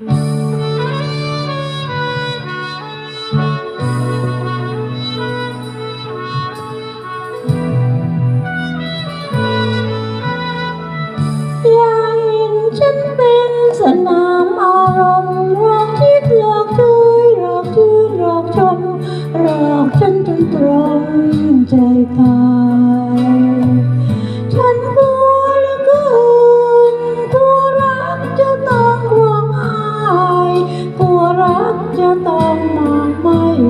ย่าเห็นฉันเป็นสนามอารมณ์หลอกคิดหลอกเชยหลอกชื่นหลอกชมหลอกฉันจนตรมใจตาย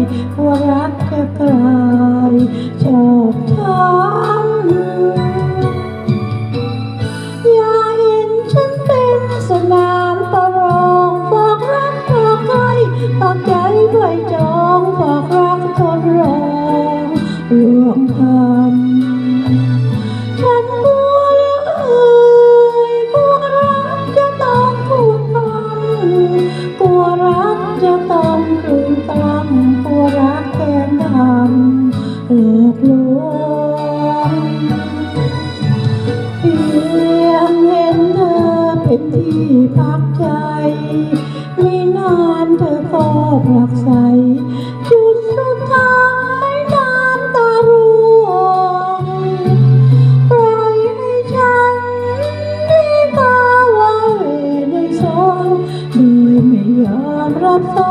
ไม่กลัวรักจะกลายชอบช้ำอย่าเห็นฉันเป็นสนามประลองฝากรักฝากใจฝากใจไว้จองฝากรักทนรองรวมทำฉันกลัวเหลือเอ่ยกลัวรักจะต้องพูดฟังกลัวรักจะต้อง ที่พักใจ ไม่นานเธอก็ผลักใสจุดสุดท้ายน้ำตาร่วงปล่อยให้ฉันที่ตาว่าเหวในซองโดยไม่ยอมรับฟั